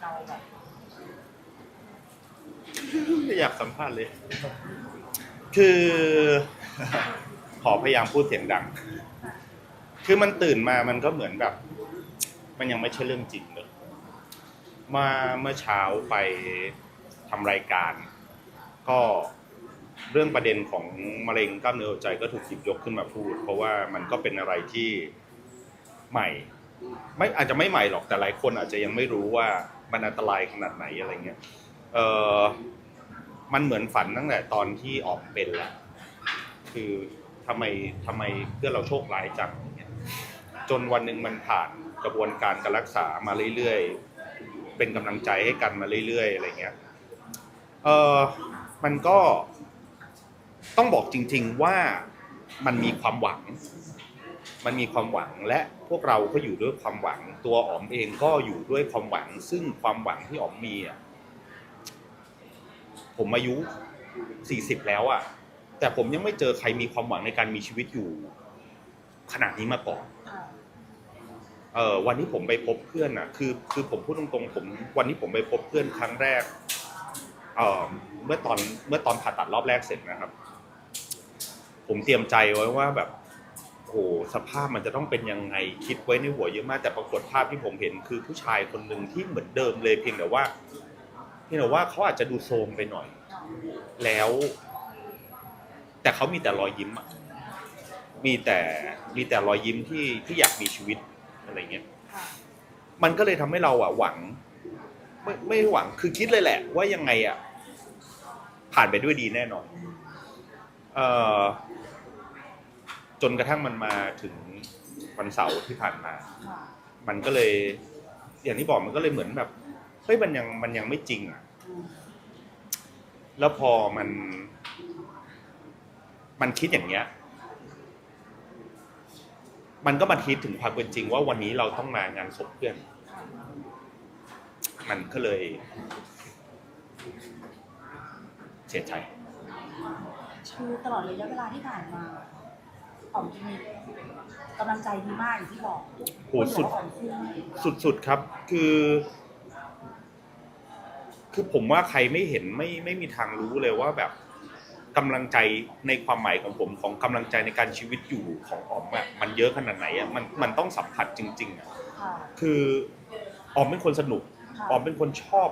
เราแบบไม่อยากสัมภาษณ์เลย คือ ขอพยายามพูดเสียงดัง คือมันตื่นมามันก็เหมือนแบบ มันยังไม่ใช่เรื่องจริงเลยมาเมื่อเช้าไปทำรายการ ก็เรื่องประเด็นของมะเร็งกล้ามเนื้อหัวใจก็ถูกหยิบยกขึ้นมาพูด เพราะว่ามันก็เป็นอะไรที่ใหม่ ไม่อาจจะไม่ใหม่หรอกแต่หลายคนอาจจะยังไม่รู้ว่ามันอันตรายขนาดไหนอะไรเงี้ยเออมันเหมือนฝันตั้งแต่ตอนที่ออกเป็นแล้วคือทำไมทำไมเพื่อนเราโชคร้ายจังเงี้ยจนวันหนึ่งมันผ่านกระบวนการการรักษามาเรื่อยๆ เป็นกำลังใจให้กันมาเรื่อยๆอะไรเงี้ยเออมันก็ต้องบอกจริง ๆว่ามันมีความหวัง มันมีความหวังและพวกเราก็อยู่ด้วยความหวัง ตัวอ๋อมเองก็อยู่ด้วยความหวัง ซึ่งความหวังที่อ๋อมมีอะผมอายุสี่สิบแล้วอะแต่ผมยังไม่เจอใครมีความหวังในการมีชีวิตอยู่ ขนาดนี้มาก่อนค่ะเออวันที่ผมไปพบเพื่อนอะคือ คือผมพูดตรงๆผม วันที่ผมไปพบเพื่อนครั้งแรกเออเมื่อตอนเมื่อตอนผ่าตัดรอบแรกเสร็จนะครับ ผมเตรียมใจไว้ว่าแบบ โอ้สภาพมันจะต้องเป็นยังไงคิดไว้ในหัวเยอะมากแต่ปรากฏภาพที่ผมเห็นคือผู้ชายคนหนึ่งที่เหมือนเดิมเลยเพียงแต่ว่าเพียงแต่ว่าเขาอาจจะดูโทรมไปหน่อย แล้ว แต่เขามีแต่รอยยิ้มอะมีแต่มีแต่รอยยิ้มที่ที่อยากมีชีวิตอะไรเงี้ยมันก็เลยทำให้เราอะหวัง ไม่ไม่หวังคือคิดเลยแหละ ว่ายังไงอะผ่านไปด้วยดีแน่นอนเอ่อ จนกระทั่งมันมาถึงวันเสาร์ที่ผ่านมาค่ะมันก็เลย อย่างที่บอกมันก็เลยเหมือนแบบเฮ้ยมันยังมันยังไม่จริงอะอืมแล้วพอมัน มันคิดอย่างเงี้ย มันก็มาคิดถึงความเป็นจริง ว่าวันนี้เราต้องมางานศพเพื่อนค่ะมันก็เลย เสียใจ คือตลอดระยะเวลาที่ผ่านมา อ๋อมจะมีกำลังใจดีมากอย่างที่บอกโหสุด คนบอกว่าอ๋อมสู้มากสุดๆครับคือ คือผมว่าใครไม่เห็นไม่ไม่มีทางรู้เลยว่าแบบกำลังใจในความหมายของผมของกำลังใจในการชีวิตอยู่ของออมอะมันเยอะขนาดไหนอะมันมันต้องสัมผัสจริงๆอะค่ะคือออมเป็นคนสนุก ค่ะออมเป็นคนชอบ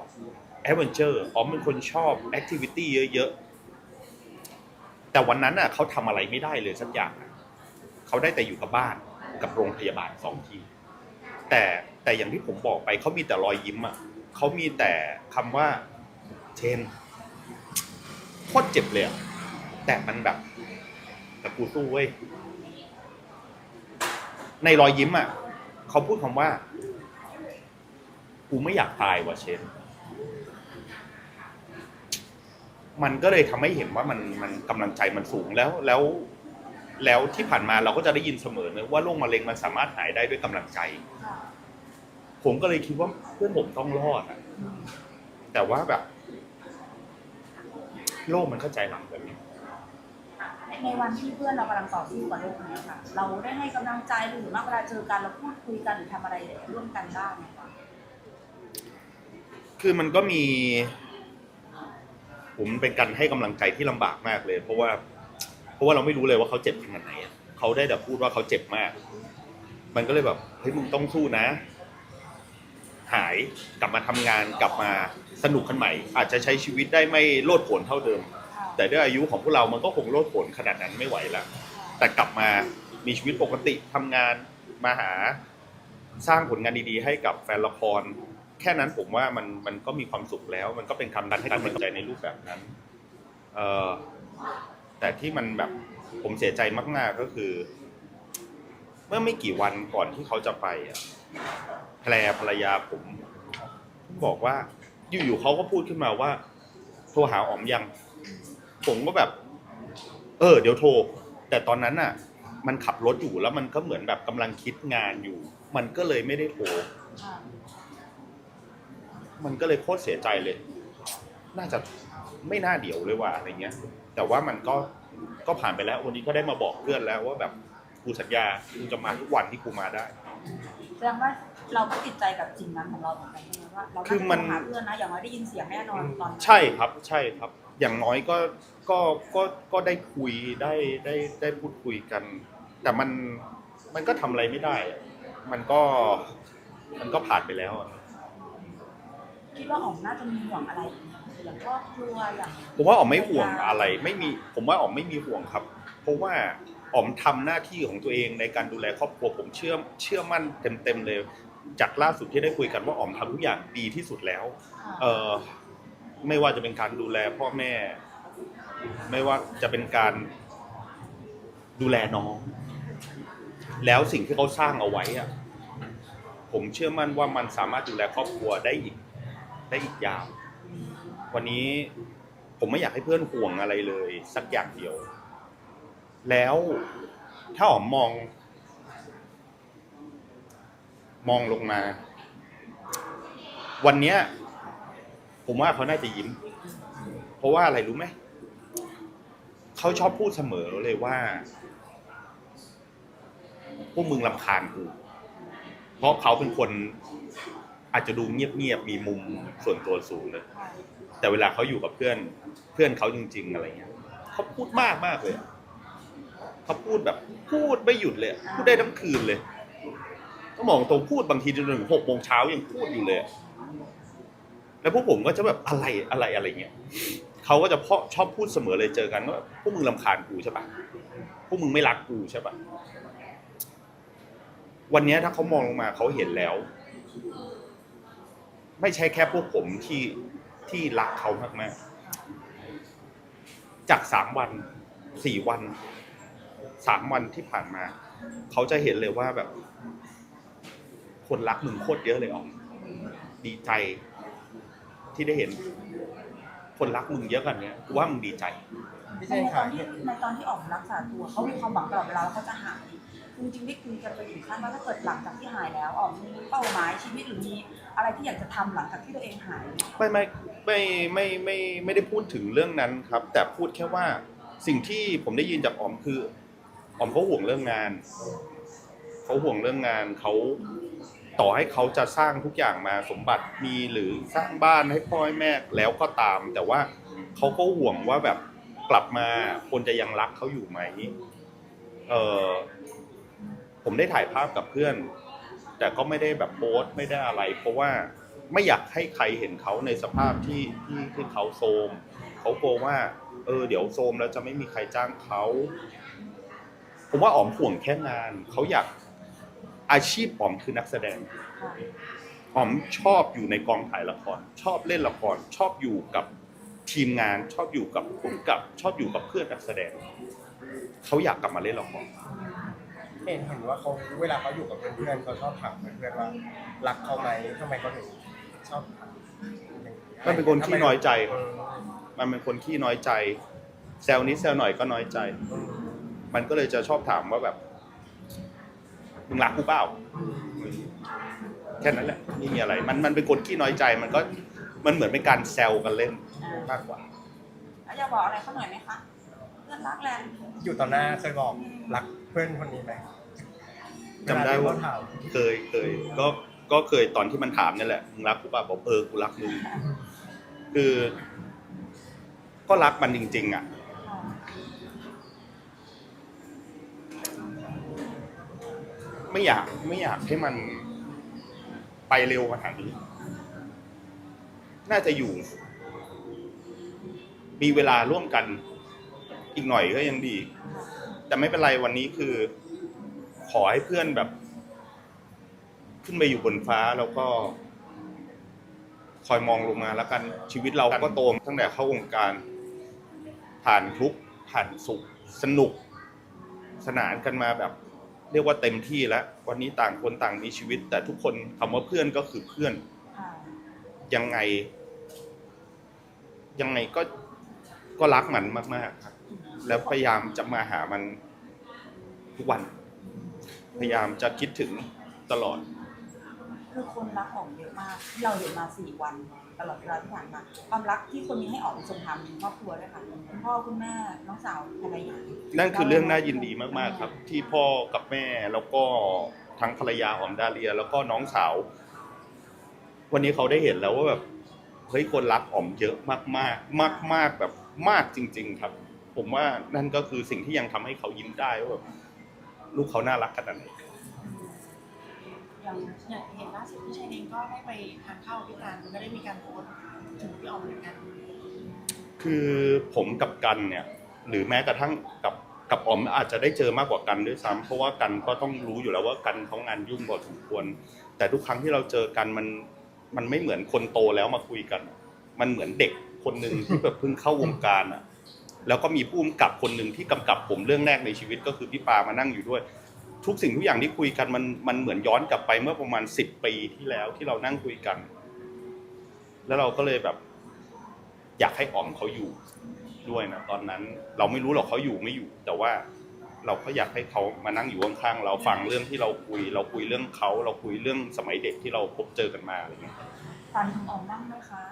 แอดเวนเจอร์ออมเป็นคนชอบแอคทิวิตี้เยอะๆ แต่วันนั้นอะเขาทำอะไรไม่ได้เลยสักอย่างอะ เขาได้แต่อยู่กับบ้านกับโรงพยาบาลสองที่ แต่แต่อย่างที่ผมบอกไปเขามีแต่รอยยิ้มอะเขามีแต่คำว่าเชนโคตรเจ็บเลยอะแต่มันแบบแต่กูสู้เว้ยในรอยยิ้มอะเขาพูดคำว่ากูไม่อยากตายว่ะเชนมันก็เลยทำให้เห็นว่ามันมันกำลังใจมันสูงแล้วแล้ว แล้วที่ผ่านมาเราก็จะได้ยินเสมอนะว่าโรคมะเร็งมันสามารถหายได้ด้วยกำลังใจค่ะผมก็เลยคิดว่าเพื่อนผมต้องรอดอะอืมแต่ว่าแบบ โลกมันเข้าใจหลังแบบนี้ ในวันที่เพื่อนเรากำลังต่อสู้กับโรคนี้ค่ะ เราได้ให้กำลังใจหรือว่าเวลาเจอกันเราพูดคุยกันหรือทำอะไรร่วมกันบ้างไหมคะคือมันก็มี ผมเป็นการให้กำลังใจที่ลำบากมากเลย เพราะว่าเพ ราะว่าเราไม่รู้เลยว่าเขาเจ็บขนาดไหนอะเขาได้แต่พูดว่าเขาเจ็บมาก มันก็เลยแบบเฮ้ยมึงต้องสู้นะ หายกลับมาทำงานกลับมาสนุกกันใหม่ อาจจะใช้ชีวิตได้ไม่โลดโผนเท่าเดิม แต่ด้วยอายุของพวกเรามันก็คงโลดโผนขนาดนั้นไม่ไหวล้วแต่กลับมามีชีวิตปกติทำงานมาหาสร้างผลงานดีๆ ให้กับแฟนละคร แค่นั้นผมว่ามันมันก็มีความสุขแล้ว มันก็เป็นคำดันให้กำลังใจในรูปแบบนั้น เออ แต่ที่มันแบบผมเสียใจมาก ๆก็คือ เมื่อไม่กี่วันก่อนที่เขาจะไปอะแพรภรรยาผม บอกว่า อยู่ๆเขาก็พูดขึ้นมาว่า โทรหาอ๋อมยัง ผมก็แบบ เออ เดี๋ยวโทร แต่ตอนนั้นน่ะ มันขับรถอยู่แล้วมันก็เหมือนแบบกำลังคิดงานอยู่ มันก็เลยไม่ได้โทรมันก็เลยโคตรเสียใจเลย น่าจะไม่น่าเดี๋ยวเลยว่ะอะไรเงี้ย แต่ว่ามันก็ก็ผ่านไปแล้ว วันนี้ก็ได้มาบอกเพื่อนแล้วว่าแบบกูสัญญากูจะมาทุกวันที่กูมาได้ แสดงว่าเราก็ติดใจกับสิ่งนั้นของเราเหมือนกันใช่ไหมว่าเราคือมันาจะหาเพื่อนนะอย่างน้อยได้ยินเสียงแน่นอนตอนนั้นใช่ครับใช่ครับ อย่างน้อยก็ก็ก็ก็ได้คุยได้ได้ได้พูดคุยกัน แต่มันมันก็ทำอะไรไม่ได้อะมันก็มันก็ผ่านไปแล้วอะคิดว่าอ๋อมน่าจะมีห่วงอะไรอีกไหม อย่างครอบครัวอย่างผมว่าอ๋อมไม่ห่วงอะไรไม่มีผมว่าอ๋อมไม่มีห่วงครับ เพราะว่าอ๋อมทำหน้าที่ของตัวเองในการดูแลครอบครัวผมเชื่อเชื่อมั่นเต็มๆเลย จากล่าสุดที่ได้คุยกันว่าอ๋อมทำทุกอย่างดีที่สุดแล้วเออไม่ว่าจะเป็นการดูแลพ่อแม่ ไม่ว่าจะเป็นการดูแลน้อง แล้วสิ่งที่เขาสร้างเอาไว้อะผมเชื่อมั่นว่ามันสามารถดูแลครอบครัวได้อีกได้อีกยาว วันนี้ผมไม่อยากให้เพื่อนห่วงอะไรเลย สักอย่างเดียว แล้วถ้าอ๋อมมอง มองลงมา วันเนี้ย ผมว่าเขาน่าจะยิ้ม เพราะว่าอะไรรู้ไหมเขาชอบพูดเสมอเลยว่า พวกมึงลำคาญกูเพราะเขาเป็นคนอาจจะดูเงียบๆมีมุมส่วนตัวสูงเลย แต่เวลาเขาอยู่กับเพื่อนเพื่อนเขาจริง ๆ อะไรเงี้ยเขาพูดมากมากเลยเขาพูดแบบพูดไม่หยุดเลยพูดได้ทั้งคืนเลยก็มองตรงพูดบางทีจนถึงหกโมงเช้ายังพูดอยู่เลย แล้วพวกผมก็จะแบบอะไรอะไรอะไรเงี้ยเขาก็จะเพาะชอบพูดเสมอเลยเจอกันว่าพวกมึงลำคาญกูใช่ปะพวกมึงไม่รักกูใช่ปะวันนี้ถ้าเขามองลงมาเขาเห็นแล้ว ไม่ใช่แค่พวกผมที่ ที่รักเขามากๆ จากสามวันสี่วันสามวันที่ผ่านมา เขาจะเห็นเลยว่าแบบ คนรักมึงโคตรเยอะเลยอ๋อกดีใจที่ได้เห็น คนรักมึงเยอะกันเนี้ยว่ามึงดีใจ พี่ในเจนตค่ะอนที่ในตอนที่ออกรักษาตัวเขามีความหวังตลอดเวลาว่าเขาจะหายจริงๆได้คุยกันไปถึงขั้นว่าถ้าเกิดหลังจากที่หายแล้วออกมีเป้าหมายชีวิตหรือมีอะไรที่อยากจะทำหลังจากที่ตัวเองหายไหมไม่ไม่ไม่ไม่ไม่ไม่ได้พูดถึงเรื่องนั้นครับ แต่พูดแค่ว่าสิ่งที่ผมได้ยินจากออมคือออมเขาห่วงเรื่องงานเขาห่วงเรื่องงานเขาต่อให้เขาจะสร้างทุกอย่างมาสมบัติมีหรือสร้างบ้านให้พ่อให้แม่แล้วก็ตาม แต่ว่าเขาก็ห่วงว่าแบบ กลับมาคนจะยังรักเขาอยู่ไหมเออผมได้ถ่ายภาพกับเพื่อน แต่ก็ไม่ได้แบบโพสต์ไม่ได้อะไร เพราะว่าไม่อยากให้ใครเห็นเขาในสภาพที่ที่ที่เขาโทรมเขากลัวว่า เออ เดี๋ยวโทรมแล้วจะไม่มีใครจ้างเขาผมว่าอ๋อมห่วงแค่งานเขาอยากอาชีพอ๋อมคือนักแสดงค่ะอ๋อมชอบอยู่ในกองถ่ายละคร ชอบเล่นละคร ชอบอยู่กับ ทีมงานชอบอยู่กับผู้กำกับชอบอยู่กับเพื่อนนักแสดงเขาอยากกลับมาเล่นละครเห็นเห็นว่าเขาเวลาเขาอยู่กับเพื่อนๆเขาชอบถามเพื่อนๆว่ารักเขาไหมทำไมเขาถึงชอบถามอย่างมันเป็นคนขี้น้อยใจเออมันเป็นคนขี้น้อยใจ แซวนิดแซวหน่อยก็น้อยใจอืมมันก็เลยจะชอบถามว่าแบบมึงรักกูเปล่าแค่นั้นแหละไม่มีอะไร มันมันเป็นคนขี้น้อยใจมันก็มันเหมือนเป็นการแซวกันเล่นอ่า มากกว่า แล้วอยากบอกอะไรเขาหน่อยไหมคะเพื่อนรักแรงอยู่ต่อหน้าเคยบอกรักเพื่อนคนนี้ไหมจำได้ว่าเที่เขถามเคยเคยก็ก็เคยตอนที่มันถามนี่แหละมึงรักกูเปล่าบอกเออกูรักมึงคือ ก็รักมันจริง ๆอะค่ะ ไม่อยากไม่อยากให้มันไปเร็วขนาดนี้ น่าจะอยู่ มีเวลาร่วมกันอีกหน่อยก็ยังดี แต่ไม่เป็นไรวันนี้คือ ขอให้เพื่อนแบบ ขึ้นไปอยู่บนฟ้าแล้วก็ คอยมองลงมาแล้วกันชีวิตเราก็โตมาตั้งแต่เข้าวงการ ผ่านทุกข์ผ่านสุข สนุก สนานกันมาแบบ เรียกว่าเต็มที่แล้ว วันนี้ต่างคนต่างมีชีวิต แต่ทุกคนคำว่าเพื่อนก็คือเพื่อนค่ะยังไง ยังไงก็ ก็รักมันมากๆครับ แล้วพยายามจะมาหามันทุกวัน พยายามจะคิดถึงตลอด คือคนรักออกเยอะมากที่เราเห็นมาสี่วันตลอดเวลาที่ผ่านมาความรักที่คนมีให้ออกส่งทางถึงครอบครัวด้วยค่ะคุณพ่อคุณแม่น้องสาวภรรยานั่นคือเรื่องน่ายินดีมากๆครับ ที่พ่อกับแม่แล้วก็ทั้งภรรยาอ๋อมดาเลีย แล้วก็น้องสาว วันนี้เขาได้เห็นแล้วว่าแบบเฮ้ยคนรักอ๋อมเยอะมากมากมากมาก ๆแบบ มากจริง ๆ ครับ ผมว่านั่นก็คือสิ่งที่ยังทำให้เขายิ้มได้ว่าแบบลูกเขาน่ารักขนาดไหนอย่างอย่างเห็นล่าสุดพี่ชัยเองก็ได้ไปทานข้าวกับพี่การก็ได้มีการโพสต์ถึงพี่ออมเหมือนกันคือผมกับกันเนี่ยหรือแม้กระทั่งกับกับอ๋อมอาจจะได้เจอมากกว่ากันด้วยซ้ำเพราะว่ากันก็ต้องรู้อยู่แล้วว่ากันเขางานยุ่งพอสมควร แต่ทุกครั้งที่เราเจอกันมันมันไม่เหมือนคนโตแล้วมาคุยกัน มันเหมือนเด็ก คนหนึ่งที่แบบเพิ่งเข้าวงการอะ แล้วก็มีผู้กำกับคนหนึ่งที่กำกับผมเรื่องแรกในชีวิตก็คือพี่ปามานั่งอยู่ด้วย ทุกสิ่งทุกอย่างที่คุยกันมันมันเหมือนย้อนกลับไปเมื่อประมาณสิบปีที่แล้วที่เรานั่งคุยกัน แล้วเราก็เลยแบบ อยากให้อ๋อมเขาอยู่ด้วยนะตอนนั้นเราไม่รู้หรอกเขาอยู่ไม่อยู่ แต่ว่าเราก็อยากให้เขามานั่งอยู่ข้างๆเราฟังเรื่องที่เราคุย เราคุยเรื่องเขาเราคุยเรื่องสมัยเด็กที่เราพบเจอกันมาอะไรเงี้ย ตอนคุณออมบ้างไหมคะ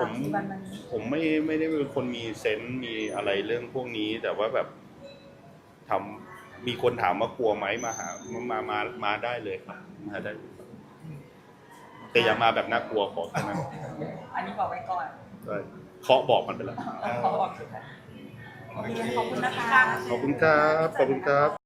สามสี่วันมานี้ผมไม่ไม่ได้เป็นคนมีเซนส์มีอะไรเรื่องพวกนี้ แต่ว่าแบบทำมีคนถามว่ากลัวไหมมาหามามามามาได้เลยครับมาได้เลยครับแต่อย่ามาแบบน่ากลัวขอแค่นั้นอันนี้บอกไว้ก่อนก็เคาะบอกมันไปแล้ว ขอบอกสุดท้ายโอเคขอบคุณนะคะ ขอบคุณครับ ขอบคุณครับ